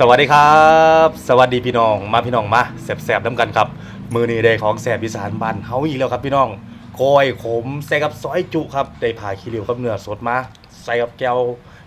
สวัสดีครับ สวัสดีพี่น้องมาพี่น้องมาแสบๆน้ำกันครับ มือนี้ได้ของแสบอีสานบ้านเฮาอีกแล้วครับพี่น้องก้อยขมใส่กับซอยจุครับได้ผ่าขี้ริ้วกับเนื้อสดมาใส่กับแก้ว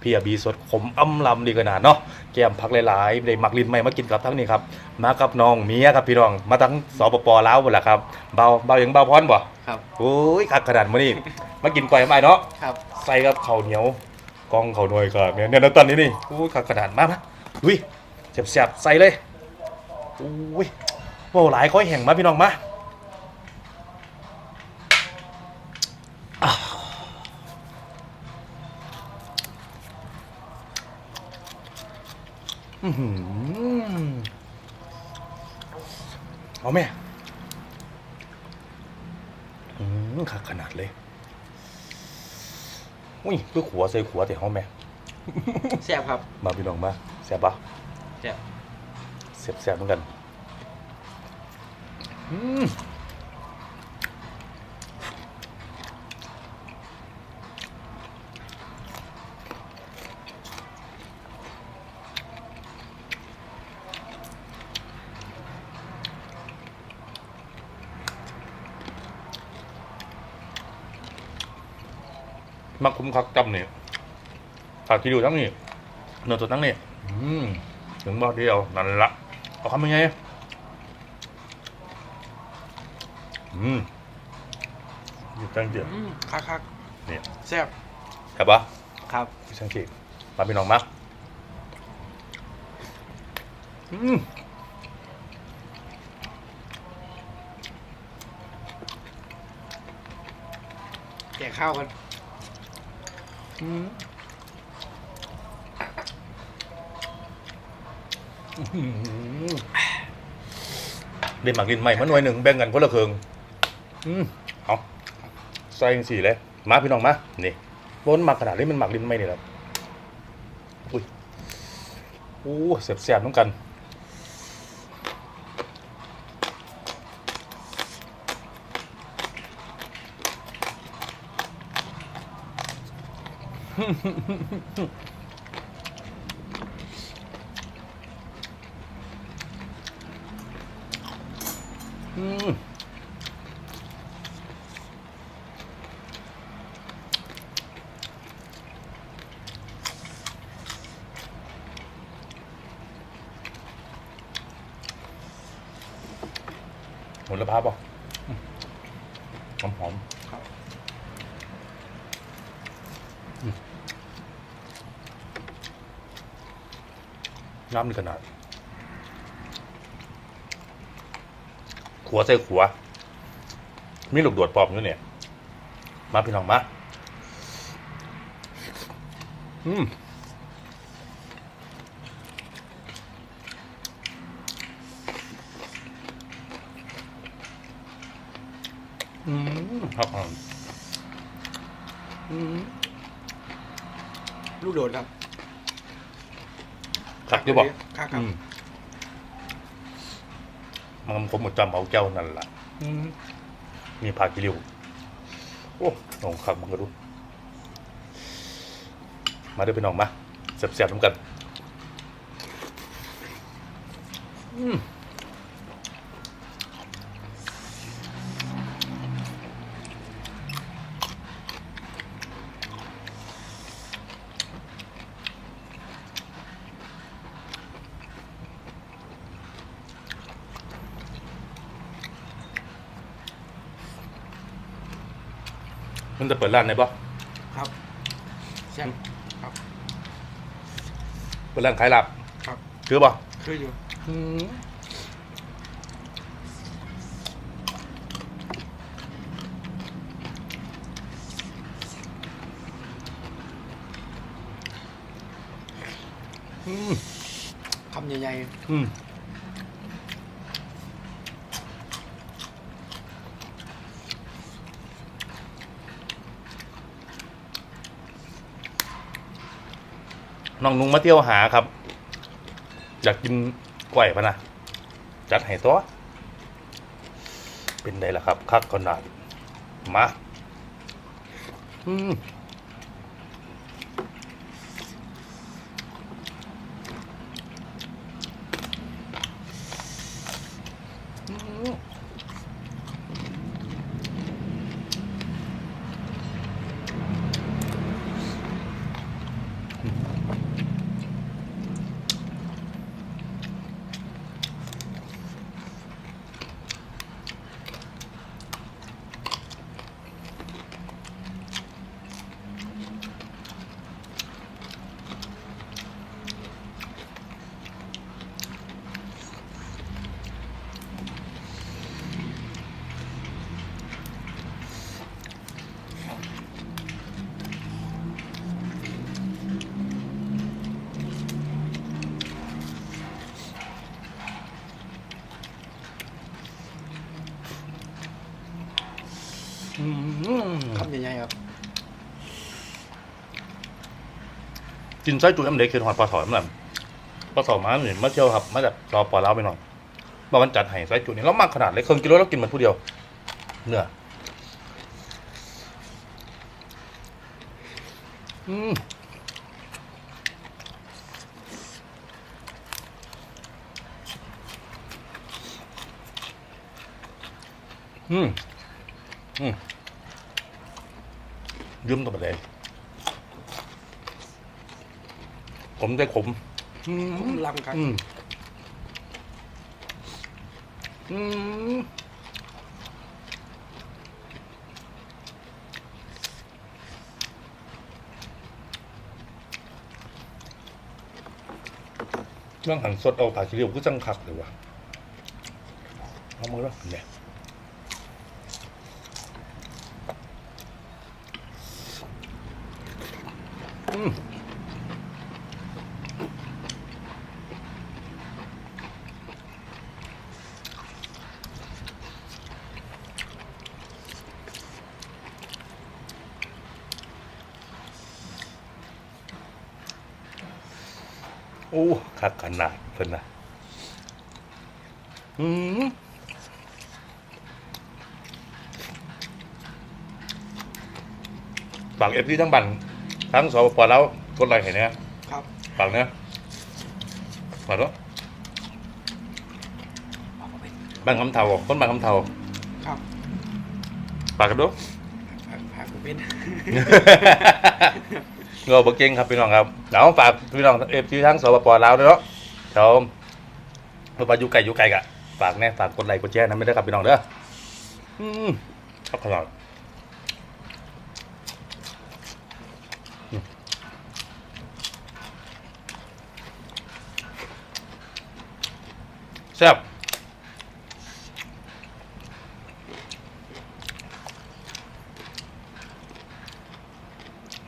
เพียบีสดขมอ่ำลำดีขนาดเนาะแก้มผักหลายๆได้มักลิ้นใหม่มากินกับทั้งนี้ครับมากับน้องเมียครับพี่น้องมาทั้งสปปลาวหมดแหละครับเบาเบาอย่างเบาพรบ่ครับโอ้ยคักขนาดมื้อนี้มากินก้อยมาเนาะครับใส่กับข้าวเหนียวกล้องข้าวหน่วยครับเนี่ยเนี่ยนะตอนนี้นี่โอ้ยขนาดมากนะ อุ้ยเสียบๆใส่เลยโอ้ยโอ้หลายค่อยแห่งมาพี่น้องมาอ่าอื้อหือเอาแม่อืมคักขนาดเลยอุ้ยคือขัวใส่ขัวแต่ห้องแม่แซ่บครับ มาพี่น้องมา แซ่บปะแซ่บแซ่บแซ่บเหมือนกันอืมมาคุ้มคักจำเนี่ยฝากที่ดูทั้งนี้เนื้อตัวทั้งนี้ อืมถึงบอกเดียวนั่นละเอาคำยังไงอืมอยู่ตั้งเดียวอืมคักคักนี่แซ่บครับปะครับพี่ช่างขีดมาพี่น้องมาอืมแกะข้าวกันอืม เด่นหมากลินใหม่มาหน่วยหนึ่งแบ่งกันคนละครึ่งอืมเอาใส่สี่เลยมาพี่น้องมานี่บนหมักขนาดนี้มันหมักลินไม่นี่แหละอุ้ยโอ้เสียบเสียบๆน้ำกันอื หมดแล้วพับป่ะหอมหอมน้ำในขนาด ขัวใส่ขัว มีลูกโดดปอบอยู่เนี่ย มาพี่น้องมา อืมอืมครับผมอืมลูกโดดครับขัดอยู่บอกคักครับ อืม มันผมหมดจำเอาแก้วนั่นแหละอืมมีผักกิริวโอ้ลองขับมันก็ดูมาเด้วยพี่น้องมาเสียบๆน้ำกัน อืม มันจะเปิดร้านไหนปะครับแซ่บครับ เปิดร้านขายลาบครับ คือปะคืออยู่อืมอืมคำใหญ่อืม น้องนุงมาเที่ยวหาครับ อยากกินกล้วยปะนะจัดให้ตัว เป็นไงล่ะครับ คักขนาดมา อืม อืม คำใหญ่ๆครับกินไส้จุ้ยน้ำเด็กคือหอดปลาถอนมันปลาถอนมาหนึ่งมาเที่ยวครับมาจากรอปลาเล้าไปหน่อยบอกมันจัดให้ไส้จุ้ยนี่เรามากขนาดเลยเครื่องกิโลเรากินมันผู้เดียว เนื้ออืมอืมอืม ยืมตัวไปเลยผมได้ขมอืผมมลำครับอืมอืมเรื่องหันสดเอาผักชีเรียวก็จังคักเลยวะเอามือแล้วเนี่ย โอ้คักขนาดเพิ่นนะอืมฝากเอฟซีทั้งบัน ทั้งสปปแล้วกดไลค์ให้เนี่ยครับฝากเนี่ยฝากด้วยบางคำเทาต้นบางคำเทาครับฝากกันด้วยผักผักเป็นเงาบกเก่งครับพี่น้องครับเดี๋ยวฝากพี่น้องเอฟซีทั้งสปปลาวด้วยเนาะเดี๋ยวเราไปอยู่ไกลอยู่ไกลกะฝากแน่ฝากกดไลค์กดแชร์นะไม่ได้อครับพี่น้องเด้ออืมครับขนาด แซ่บ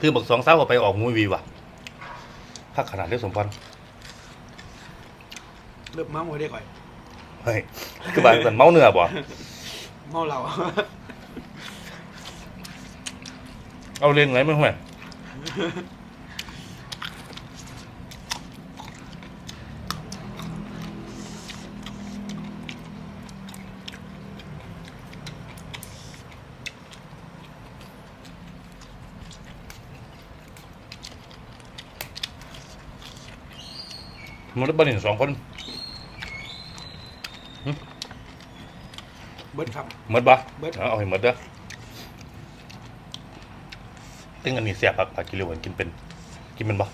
คือบอกสองเศร้าไปออกมูวีว่ะพักขนาดได้สมพรเริ่มเมาไว้ได้ก่อยเฮ้ยคือบางส่วนเมาเนื้อบ่เมาเราเอาเล่นไรไม่ห่วย มันได้บริหนสองคนเบิดครับหมดบ่เบิด เอาเอาให้หมดเด้อตึงอันนี้เสียบผักผักกิโลเหมือนกินเป็น กินเป็นบ่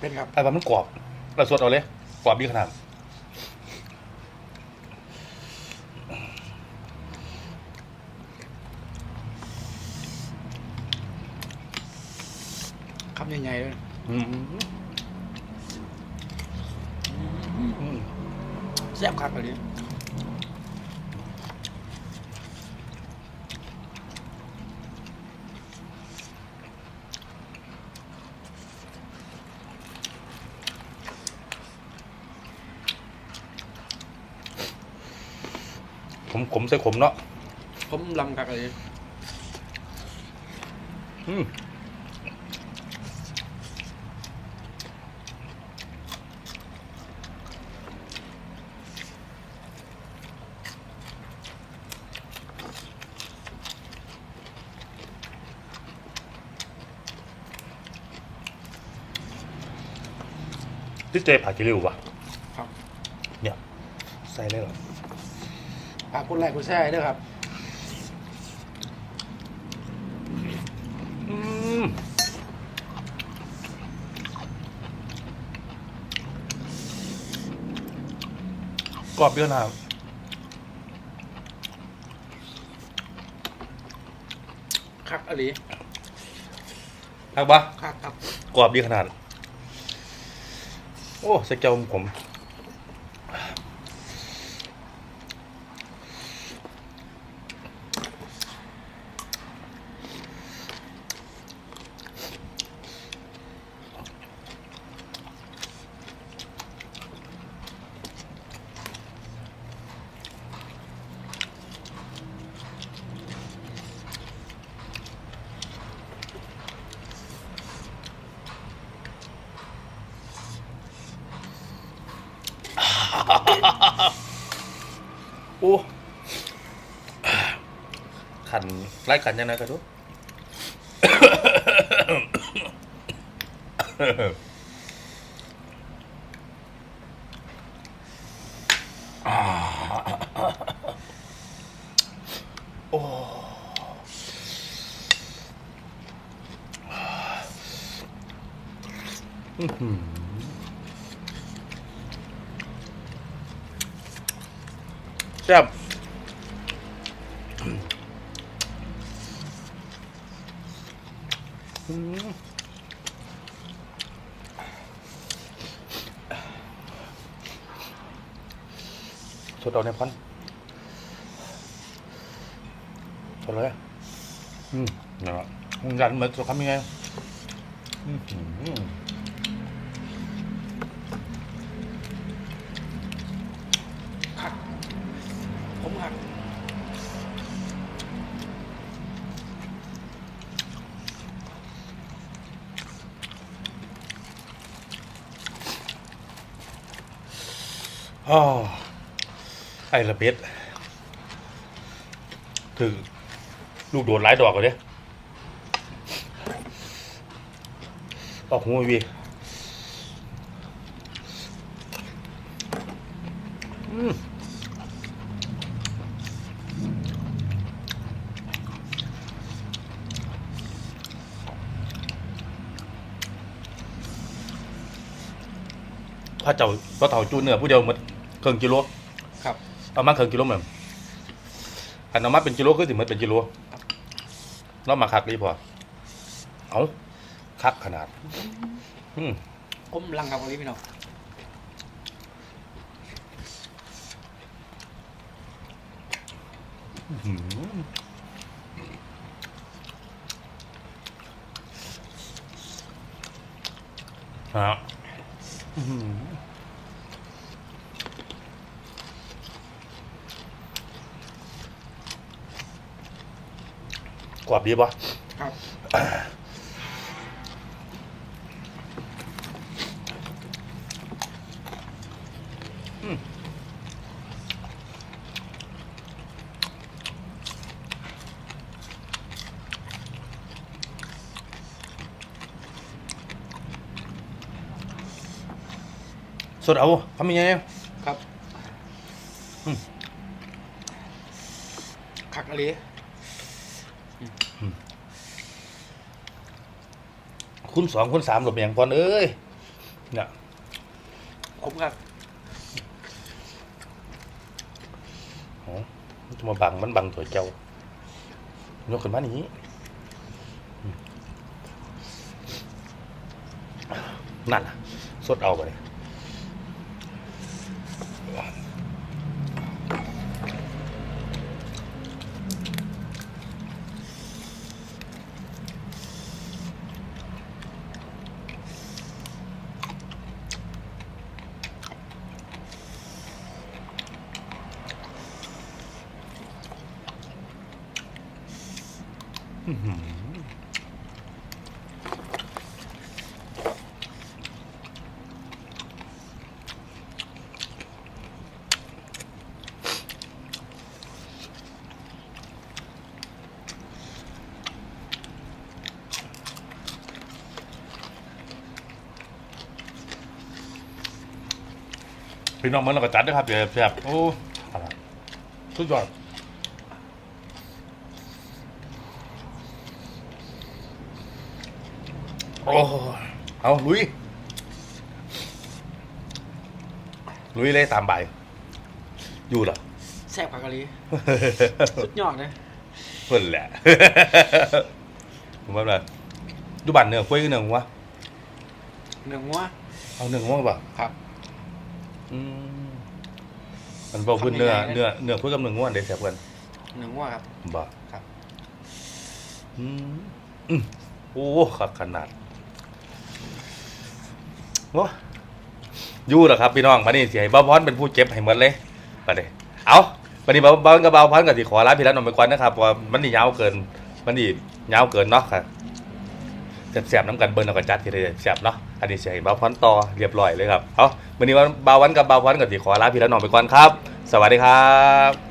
เป็นครับไอ้ว่ามันกรอบเราสดเอาเลย กรอบดีขนาด คำใหญ่ๆเลยอืมอืม แซ่บครับอันนี้ขมขมใส่ขมเนาะผมลำกับอันนี้อืม ที่เจผักกิริววะครับ เนี่ย ใส่เลยเหรอฝากกดไลค์กดแชร์ด้วยครับอืมกรอบเยอะนะครับคักอันนี้ครับปะคักครับกรอบดีขนาด โอ้สเกลผม อ โอ้ขันไล่ขันยังไงกันดูโอ้อื้อหือแซ่บอืมสดเอาในพันสดเลยอืมนะครับมึงยันเหมือนสุขามยังไงอืม ผมคักอ๋อไอ้ระเบ็ดถึงลูกโดดหลายดอกเลยออกหูวีม พระเจ้าพระเถาจูเนื้อผู้เดียวหมดเครื่องกิโลครับ เอามาเครื่องกิโลเหมือนอันเอามาเป็นกิโลก็สิเหมือนเป็นกิโลแล้วมาคักดีพอเอาคักขนาด อืมผมลังคักอะไรพี่น้องหืมฮะ อื้อหือกรอบดีปะครับ สดเอาทำยังไงครับอืมคักอะไรคุณสองคุณสามหลบอย่างพอนเอ้ยเนี่ยผมคักโอ้มันจะมาบังมันบังถั่วเจ้ายกขึ้นมานี้อืมนั่นน่ะสดเอาไปเลย พี่น้องมันเราก็จัดนะครับเดี๋ยวแซ่บโอ้สุดยอด อ้เอาลุย ลุยเลยตามใบ อยู่เหรอ แซ่บคักอะไรสุดยอดเลยเพิ่นแหละ ผมว่าแบบดูบัตรเนื้อคุยกันเนื้อวะเนื้องัวเอาเนื้อวะป่ะครับ อืมมันบอกคุณเนื้อทำยังไงนะเนื้อ เนื้อคุยกับเนื้อง่วนได้แซ่บกันเนื้องัวครับบ่ครับ อืมอืมโอ้ขัดขนาด โอ้ยู่เหรอครับพี่น้องมานี่เสียบ้าพรเป็นผู้เจ็บให้หมดเลยไปเลยเอาวันนี้บ้าบ้านกับบ้าพรกับที่ขอลาพี่แล้วนนท์ไปก่อนนะครับเพราะว่ามันนี่ยาวเกิน มันนี่ยาวเกินเนาะค่ะแสบๆน้ำกันเบิร์นเอากระจัดทีเดียวแสบเนาะอันนี้เสียงบาวพอนต่อเรียบร้อยเลยครับเอาวันนี้ว่าบาวันกับบาวพอนกับสีขอลาพี่แล้วน้องไปก่อนครับ สวัสดีครับ